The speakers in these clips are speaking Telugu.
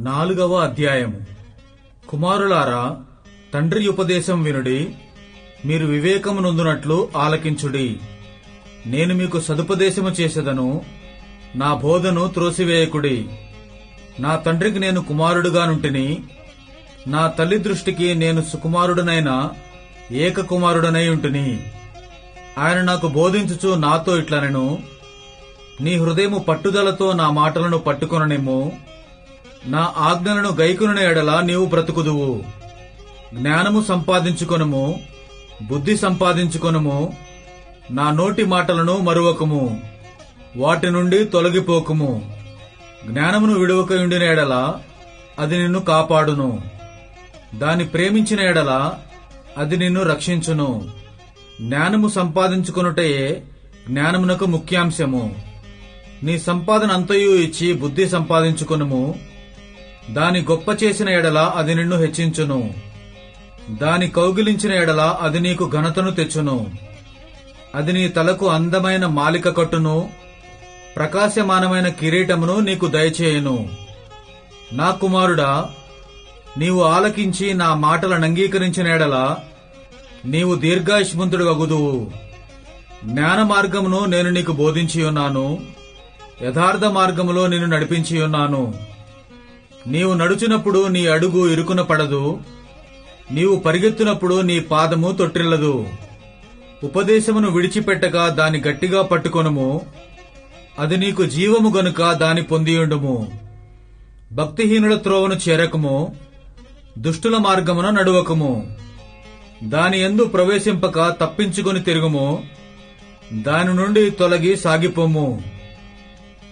నాలుగవ అధ్యాయము. కుమారులారా తండ్రి ఉపదేశం వినుడి మీరు వివేకమునందునట్లు ఆలకించుడి. నేను మీకు సదుపదేశము చేసేదను నా బోధను త్రోసివేయకుడి. నా తండ్రికి నేను కుమారుడుగానుంటిని నా తల్లి దృష్టికి నేను సుకుమారుడనైన ఏక కుమారుడనై ఉంటిని. ఆయన నాకు బోధించుచు నాతో ఇట్లనెను నీ హృదయము పట్టుదలతో నా మాటలను పట్టుకొననేమో నా ఆజ్ఞలను గైకొనిన ఎడల నీవు బ్రతుకుదువు. జ్ఞానము సంపాదించుకొనుము బుద్ధి సంపాదించుకొనుము నా నోటి మాటలను మరువకము వాటి నుండి తొలగిపోకుము. జ్ఞానమును విడువక ఉండిన ఎడల అది నిన్ను కాపాడును. దాని ప్రేమించిన ఎడల అది నిన్ను రక్షించును. జ్ఞానము సంపాదించుకొనుటయే జ్ఞానమునకు ముఖ్యాంశము. నీ సంపాదన అంతయు ఇచ్చి బుద్ధి సంపాదించుకొనుము దాని గొప్ప చేసిన ఎడల అది నిన్ను హెచ్చించును. దాని కౌగిలించిన ఎడల అది నీకు ఘనతను తెచ్చును. అది నీ తలకు అందమైన మాలిక కట్టును. ప్రకాశమానమైన కిరీటమును నీకు దయచేయును. నా కుమారుడా నీవు ఆలకించి నా మాటలను అంగీకరించిన ఎడల నీవు దీర్ఘాయుష్మంతుడు అగుదువు జ్ఞాన మార్గమును నేను నీకు బోధించి ఉన్నాను యథార్థ మార్గములో నిన్ను నడిపించి ఉన్నాను నీవు నడుచునప్పుడు నీ అడుగు ఇరుకున పడదు. నీవు పరిగెత్తునప్పుడు నీ పాదము తొట్టిల్లదు. ఉపదేశమును విడిచిపెట్టక దాని గట్టిగా పట్టుకొనుము. అది నీకు జీవము గనుక దాని పొందియుండుము. భక్తిహీనుల త్రోవను చేరకము. దుష్టుల మార్గమున నడువకము. దాని ఎందు ప్రవేశింపక తప్పించుకొని తిరుగుము. దాని నుండి తొలగి సాగిపోము.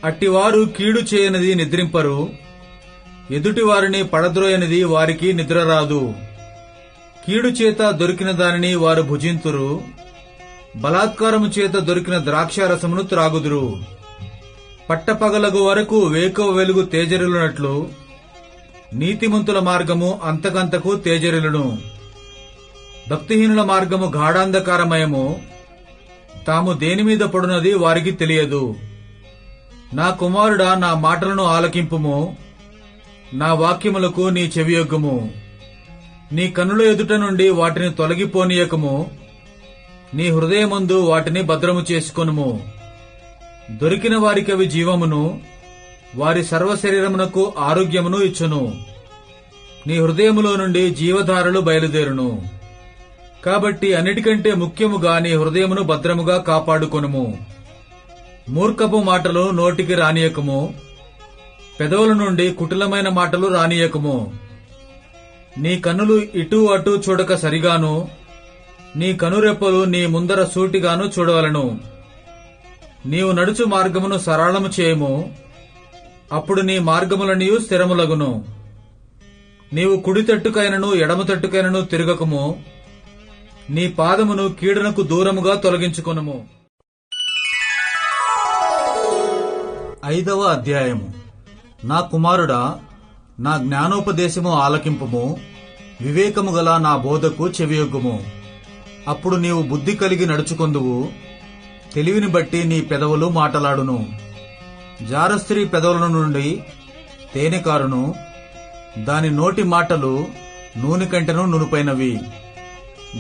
అట్టివారు కీడు చేయనిది నిద్రింపరు. ఎదుటి వారిని పడద్రోయనిది వారికి నిద్ర రాదు. కీడు చేత దొరికిన దానిని వారు భుజింతురు. బలాత్కారము చేత దొరికిన ద్రాక్షారసమును త్రాగుదురు. పట్టపగలగు వరకు వేకువ వెలుగు తేజరిలునట్లు నీతిమంతుల మార్గము అంతకంతకు తేజరిలును భక్తిహీనుల మార్గము గాఢాంధకారమయము. తాము దేని మీద పడునది వారికి తెలియదు. నా కుమారుడా నా మాటలను ఆలకింపుము. నా వాక్యములకు నీ చెవియొగ్గుము. నీ కన్నుల ఎదుట నుండి వాటిని తొలగిపోనీయకము. నీ హృదయమందు వాటిని భద్రము చేసుకొనుము. దొరికిన వారికి అవి జీవమును వారి సర్వశరీరమునకు ఆరోగ్యమును ఇచ్చును. నీ హృదయములో నుండి జీవధారలు బయలుదేరును. కాబట్టి అన్నిటికంటే ముఖ్యముగా నీ హృదయమును భద్రముగా కాపాడుకొనుము. మూర్ఖపు మాటలు నోటికి రానియకము. పెదవుల నుండి కుటిలమైన మాటలు రానియకము. నీ కన్నులు ఇటూ అటూ చూడక సరిగాను నీ కనురెప్పలు నీ ముందర సూటిగాను చూడవలను. నీవు నడుచు మార్గమును సరళము చేయము అప్పుడు నీ మార్గములనియు స్థిరములగును. నీవు కుడి తట్టుకైనను ఎడమ తట్టుకైనను తిరగకము నీ పాదమును కీడనకు దూరముగా తొలగించుకొనుము. ఐదవ అధ్యాయము. నా కుమారుడా నా జ్ఞానోపదేశము ఆలకింపుము వివేకము గల నా బోధకు చెవియొగ్గుము. అప్పుడు నీవు బుద్ధి కలిగి నడుచుకొందువు తెలివిని బట్టి నీ పెదవులు మాటలాడును. జారస్త్రీ పెదవుల నుండి తేనెకారును దాని నోటి మాటలు నూనె కంటెను నునుపైనవి.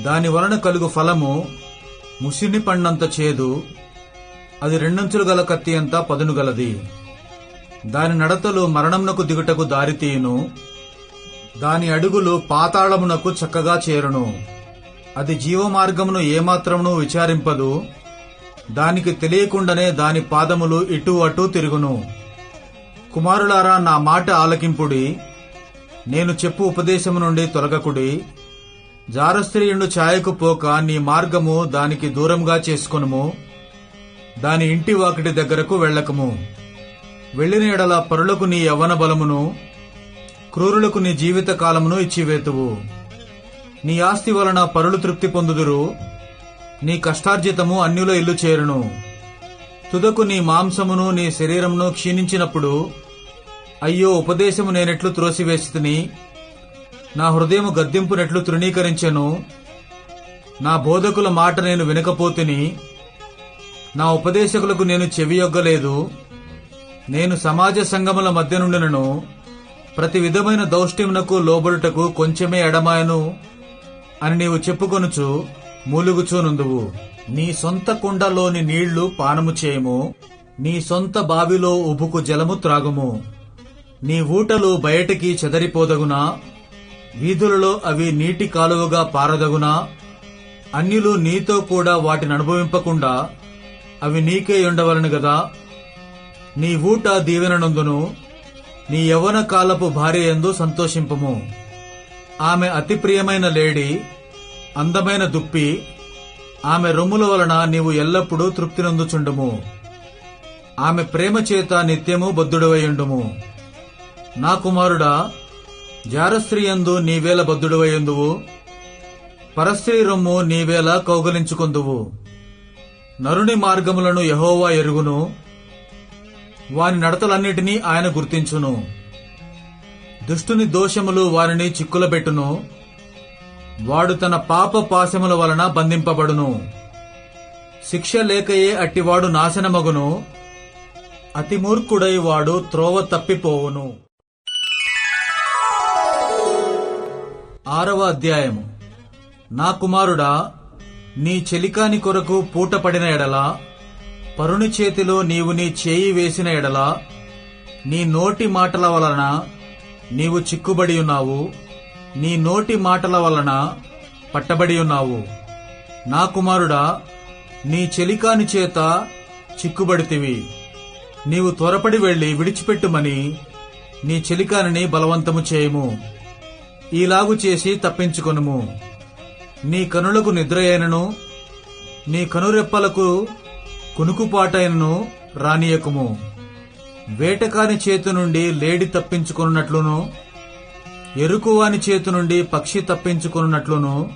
దాని వలన కలుగు ఫలము ముసిని పండంత చేదు అది రెండంచులు గల కత్తి అంతా పదునుగలది. దాని నడతలు మరణమునకు దిగుటకు దారితీయును దాని అడుగులు పాతాళమునకు చక్కగా చేరును. అది జీవమార్గమును ఏమాత్రమును విచారింపదు. దానికి తెలియకుండానే దాని పాదములు ఇటు అటు తిరుగును. కుమారులారా నా మాట ఆలకింపుడి. నేను చెప్పు ఉపదేశము నుండి తొలగకుడి. జారస్త్రీయుండు ఛాయకు పోక నీ మార్గము దానికి దూరంగా చేసుకొనుము. దాని ఇంటి వాకిటి దగ్గరకు వెళ్ళకము. వెళ్ళిన ఎడల పరులకు నీ యవ్వన బలమును క్రూరులకు నీ జీవిత కాలమును ఇచ్చివేతువు. నీ ఆస్తి వలన పరులు తృప్తి పొందుదురు నీ కష్టార్జితము అన్యుల ఇల్లు చేరును. తుదకు నీ మాంసమును నీ శరీరమును క్షీణించినప్పుడు అయ్యో ఉపదేశము నేనెట్లు త్రోసివేసితిని నా హృదయము గద్దింపునెట్లు తృణీకరించెను. నా బోధకుల మాట నేను వినకపోతిని నా ఉపదేశకులకు నేను చెవియొగ్గలేదు. నేను సమాజ సంగముల మధ్య నుండినను ప్రతి విధమైన దౌష్ట్యమునకు లోబడుటకు కొంచెమే ఎడమాయను అని నీవు చెప్పుకొనుచు మూలుగుచూనుందువు. నీ సొంత కుండలోని నీళ్ళు పానము చేయము నీ సొంత బావిలో ఉబుకు జలము త్రాగుము. నీ ఊటలు బయటికి చెదరిపోదగునా వీధులలో అవి నీటి కాలువగా పారదగునా అన్యులు నీతో కూడా వాటిని అనుభవింపకుండా అవి నీకే ఉండవలను గదా. నీ ఊట దీవెననందును నీ యవన కాలపు భార్య ఎందు సంతోషింపము. ఆమె అతి ప్రియమైన లేడి అందమైన దుప్పి ఆమె రొమ్ముల వలన నీవు ఎల్లప్పుడూ తృప్తి నందుచుండుము ఆమె ప్రేమ చేత నిత్యము బద్ధుడవయుండుము నా కుమారుడా జారస్త్రీయందు నీవేల బద్ధుడవయందువు పరస్త్రీ రొమ్ము నీవేల కౌగలించుకుందువు. నరుని మార్గములను యహోవా ఎరుగును. వారి నడతలన్నిటినీ ఆయన గుర్తించును. దుష్టుని దోషములు వారిని చిక్కులబెట్టును. వాడు తన పాప పాశముల వలన బంధింపబడును. శిక్ష లేకయే అట్టివాడు నాశనమగును. అతిమూర్ఖుడై వాడు త్రోవ తప్పిపోవును. ఆరవ అధ్యాయము. నా కుమారుడా నీ చెలికాని కొరకు పూటపడిన ఎడలా ఎడల పరుని చేతిలో నీవు నీ చేయి వేసిన ఎడల నీ నోటి మాటల వలన నీవు చిక్కుబడి ఉన్నావు. నీ నోటి మాటల వలన పట్టబడి ఉన్నావు. నా కుమారుడా నీ చెలికాని చేత చిక్కుబడితివి. నీవు త్వరపడి వెళ్ళి విడిచిపెట్టుమని నీ చెలికానిని బలవంతము చేయము. ఈలాగు చేసి తప్పించుకొనుము. నీ కనులకు నిద్రయైనను నీ కనురెప్పలకు కునుకుపాటైనను రానియకుము. వేటకాని చేతి నుండి లేడి తప్పించుకున్నట్లును ఎరుకువాని చేతి నుండి పక్షి తప్పించుకున్నట్లును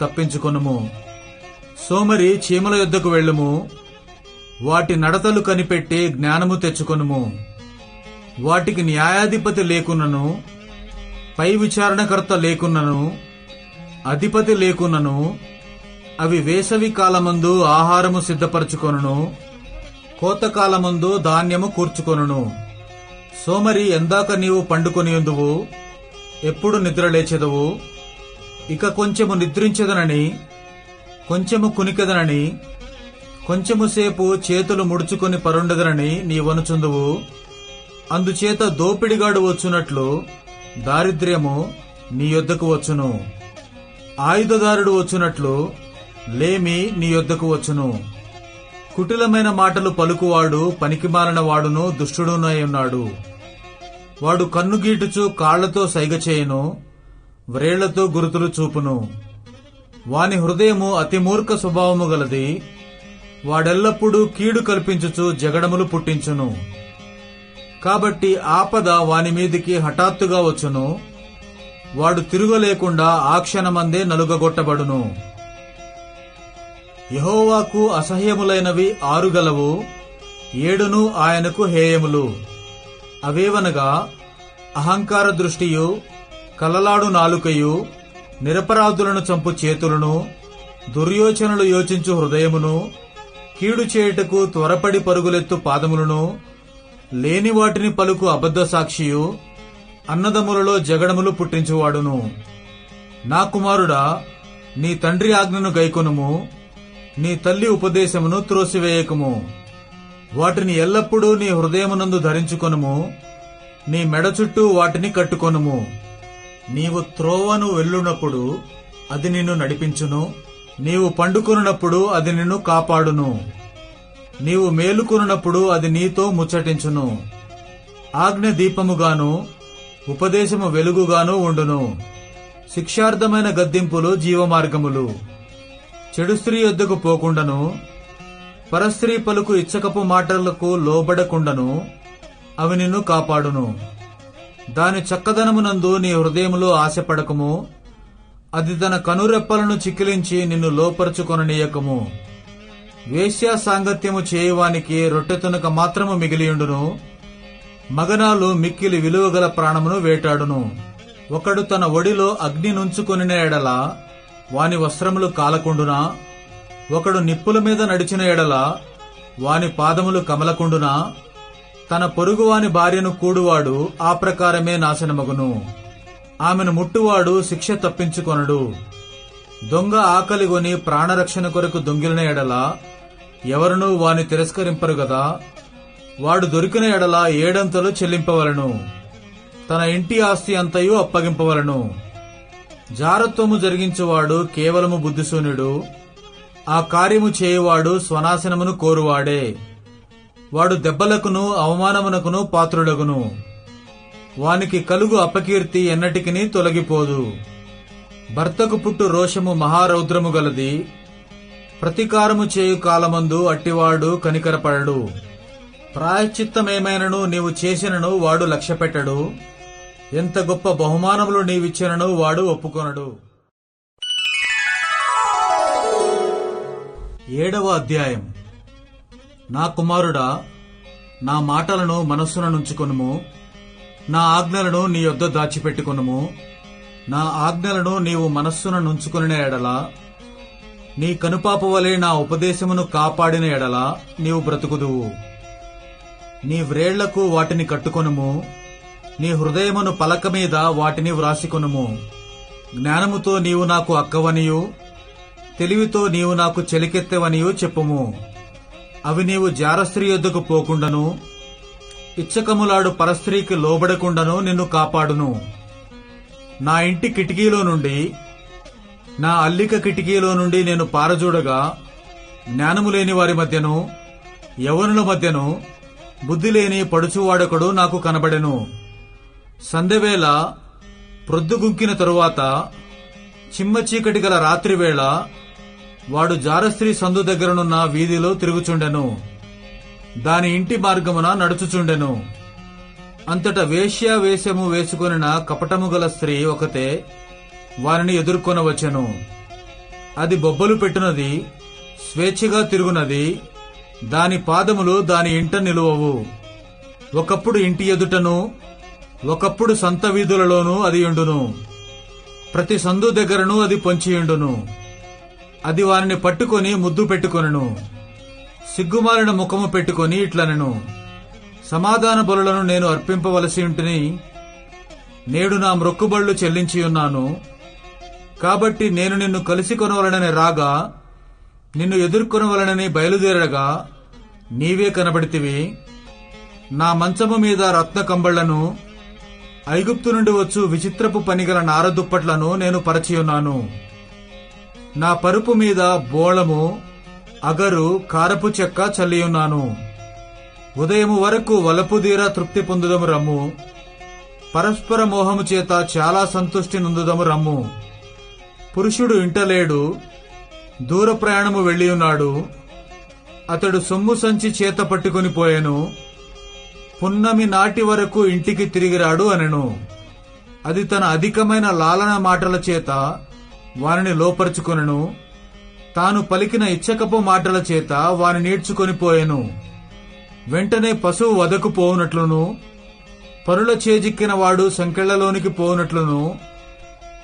తప్పించుకొనుము. సోమరి చీమల యొద్దకు వెళ్ళుము వాటి నడతలు కనిపెట్టి జ్ఞానము తెచ్చుకొనుము. వాటికి న్యాయాధిపతి లేకున్నను పై విచారణకర్త లేకున్నను అధిపతి లేకున్నను అవి వేసవి కాలమందు ఆహారము సిద్ధపరచుకొనును కోతకాలమందు ధాన్యము కూర్చుకొనును. సోమరి ఎందాక నీవు పండుకొనియుందువు ఎప్పుడు నిద్రలేచెదవు? ఇక కొంచెము నిద్రించదనని కొంచెము కునికెదనని కొంచెము సేపు చేతులు ముడుచుకొని పరుండదనని నీవనుచుందువు అందుచేత దోపిడిగాడు వచ్చునట్లు దారిద్ర్యము నీ యొద్దకు వచ్చును. ఆయుధదారుడు వచ్చునట్లు లేమి నీ యొద్దకు వచ్చును. కుటిలమైన మాటలు పలుకువాడు పనికిమాలిన వాడును దుష్టుడునై ఉన్నాడు. వాడు కన్నుగీటుచు కాళ్ళతో సైగ చేయును వ్రేళ్ళతో గురుతులు చూపును. వాని హృదయము అతి మూర్ఖ స్వభావము గలది. వాడెల్లప్పుడూ కీడు కల్పించుచు జగడములు పుట్టించును. కాబట్టి ఆపద వాని మీదికి హఠాత్తుగా వచ్చును. వాడు తిరుగలేకుండా ఆ క్షణమందే నలుగగొట్టబడును. యహోవాకు అసహ్యములైనవి ఆరుగలవు ఏడును ఆయనకు హేయములు. అవేవనగా అహంకార దృష్టియు కలలాడు నాలుకయు నిరపరాధులను చంపు చేతులను దుర్యోచనలు యోచించు హృదయమును కీడు చేయుటకు త్వరపడి పరుగులెత్తు పాదములను లేని వాటిని పలుకు అబద్ధ సాక్షియు అన్నదములలో జగడములు పుట్టించువాడును. నా కుమారుడా నీ తండ్రి ఆజ్ఞను గైకొనుము నీ తల్లి ఉపదేశమును త్రోసివేయకము. వాటిని ఎల్లప్పుడూ నీ హృదయమునందు ధరించుకొనుము. నీ మెడ చుట్టూ వాటిని కట్టుకొనుము. నీవు త్రోవను వెళ్ళునప్పుడు అది నిన్ను నడిపించును. నీవు పండుకొనున్నప్పుడు అది నిన్ను కాపాడును. నీవు మేలుకొనున్నప్పుడు అది నీతో ముచ్చటించును. ఆజ్ఞ దీపముగాను ఉపదేశము వెలుగుగాను ఉండును. శిక్షార్థమైన గద్దింపులు జీవమార్గములు. చెడు స్త్రీ యొద్దకు పోకుండాను పరస్త్రీ పలుకు ఇచ్చకపు మాటలకు లోబడకుండాను అవి నిన్ను కాపాడును. దాని చక్కదనమునందు నీ హృదయములో ఆశపడకము. అది తన కనురెప్పలను చిక్కిలించి నిన్ను లోపరుచుకొననీయకము. వేశ్యా సాంగత్యము చేయువానికి రొట్టె తునక మాత్రము మిగిలియుండును. మగనాలు మిక్కిలి విలువగల ప్రాణమును వేటాడును. ఒకడు తన ఒడిలో అగ్ని నుంచుకొనిన ఎడల వాని వస్త్రములు కాలకుండునా? ఒకడు నిప్పుల మీద నడిచిన ఎడల వాని పాదములు కమలకుండునా? తన పొరుగువాని భార్యను కూడువాడు ఆ ప్రకారమే నాశనమగును. ఆమెను ముట్టువాడు శిక్ష తప్పించుకొనడు. దొంగ ఆకలిగొని ప్రాణరక్షణ కొరకు దొంగిలిన ఎడల ఎవరునూ వాని తిరస్కరింపరు గదా? వాడు దొరికిన ఎడల ఏడంతలు చెల్లింపవలను. తన ఇంటి ఆస్తి అంతయు అప్పగింపవలను. జారత్వము జరిగించువాడు కేవలము బుద్ధిశూన్యుడు ఆ కార్యము చేయువాడు స్వనాశనమును కోరువాడే. వాడు దెబ్బలకును అవమానమునకును పాత్రుడగును. వానికి కలుగు అపకీర్తి ఎన్నటికిని తొలగిపోదు. భర్తకు పుట్టు రోషము మహారౌద్రము గలది. ప్రతీకారము చేయు కాలమందు అట్టివాడు కనికరపడడు. ప్రాయశ్చిత్తమేమైనను నీవు చేసినను వాడు లక్ష్యపెట్టడు. ఎంత గొప్ప బహుమానములు నీవిచ్చినను వాడు ఒప్పుకొనడు. ఏడవ అధ్యాయం. నా కుమారుడా నా మాటలను మనస్సున నుంచుకొనుము నా ఆజ్ఞలను నీ యొద్ద దాచిపెట్టుకొనుము నా ఆజ్ఞలను నీవు మనస్సున నుంచుకుని ఎడల నీ కనుపాప వలె నా ఉపదేశమును కాపాడిన ఎడల నీవు బ్రతుకుదువు. నీ వ్రేళ్ళకు వాటిని కట్టుకొనుము నీ హృదయమును పలక మీద వాటిని వ్రాసికొనుము. జ్ఞానముతో నీవు నాకు అక్కవనియు తెలివితో నీవు నాకు చెలికెత్తవనియు చెప్పుము. అవి నీవు జారస్త్రీ యొద్దకు పోకుండాను ఇచ్చకములాడు పరస్త్రీకి లోబడకుండాను నిన్ను కాపాడును. నా ఇంటి కిటికీలో నుండి నా అల్లిక కిటికీలో నుండి నేను పారజూడగా జ్ఞానము లేని వారి మధ్యను యవనుల మధ్యను బుద్ధి లేని పడుచువాడొకడు నాకు కనబడెను. సందెవేళ ప్రొద్దుగుంకిన తరువాత చిమ్మ చీకటి గల రాత్రివేళ వాడు జారస్త్రీ సందు దగ్గరనున్న వీధిలో తిరుగుచుండెను. దాని ఇంటి మార్గమున నడుచుచుండెను. అంతట వేశ్యావేశము వేసుకొనిన కపటము గల స్త్రీ ఒకతే వారిని ఎదుర్కొనవచ్చెను అది బొబ్బలు పెట్టునది స్వేచ్ఛగా తిరుగునది దాని పాదములు దాని ఇంట నిలువవు. ఒకప్పుడు ఇంటి ఎదుటను ఒకప్పుడు సంత వీధులలోనూ అది ఉండును. ప్రతి సందు దగ్గరను అది పొంచియుండును అది వారిని పట్టుకొని ముద్దు పెట్టుకొనును. సిగ్గుమాలిన ముఖము పెట్టుకొని ఇట్లనను. సమాధాన బలులను నేను అర్పింపవలసి ఉంటుని నేడు నా మ్రొక్కుబళ్ళు చెల్లించి ఉన్నాను. కాబట్టి నేను నిన్ను కలిసి కొనవలనని రాగా నిన్ను ఎదుర్కొనవలనని బయలుదేరగా నీవే కనబడితివి. నా మంచము మీద రత్న కంబళ్ళను ఐగుప్తు నుండి వచ్చు విచిత్రపు పనిగల నారదుప్పట్లను నేను పరిచియున్నాను. నా పరుపు మీద బోళము అగరు కారపు చెక్క చల్లియున్నాను. ఉదయము వరకు వలపుదీర తృప్తి పొందుదము రమ్ము. పరస్పర మోహము చేత చాలా సంతుష్టి నొందుదము రమ్ము. పురుషుడు ఇంటలేడు దూర ప్రయాణము వెళ్ళియున్నాడు. అతడు సొమ్ము సంచి చేత పట్టుకుని పోయాను. పున్నమి నాటి వరకు ఇంటికి తిరిగిరాడు అనెను. అది తన అధికమైన లాలన మాటల చేత వారిని లోపరుచుకొనెను. తాను పలికిన ఇచ్చకపు మాటల చేత వాని నేర్చుకొని పోయెను. వెంటనే పశువు వదకు పోవునట్లును. పరుల చేజిక్కిన వాడు సంకెళ్ళలోనికి పోవునట్లును.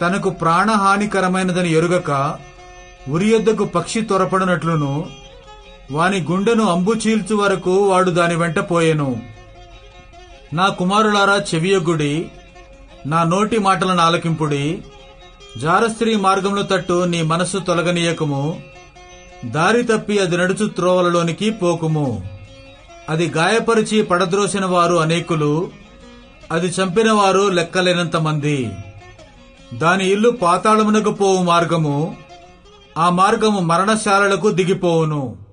తనకు ప్రాణహానికరమైనదని ఎరుగక ఉరియొద్దకు పక్షి త్వరపడినట్లును వాని గుండెను అంబుచీల్చు వరకు వాడు దాని వెంట పోయెను. నా కుమారులారా చెవియొగ్గుడి నా నోటి మాటలను ఆలకింపుడి. జారస్త్రీ మార్గంలో తట్టు నీ మనస్సు తొలగనీయకము. దారి తప్పి అది నడుచు త్రోవలలోనికి పోకుము. అది గాయపరిచి పడద్రోసిన వారు అనేకులు అది చంపిన వారు లెక్కలేనంత మంది. దాని ఇల్లు పాతాళమునకు పోవు మార్గము ఆ మార్గము మరణశాలలకు దిగిపోవును.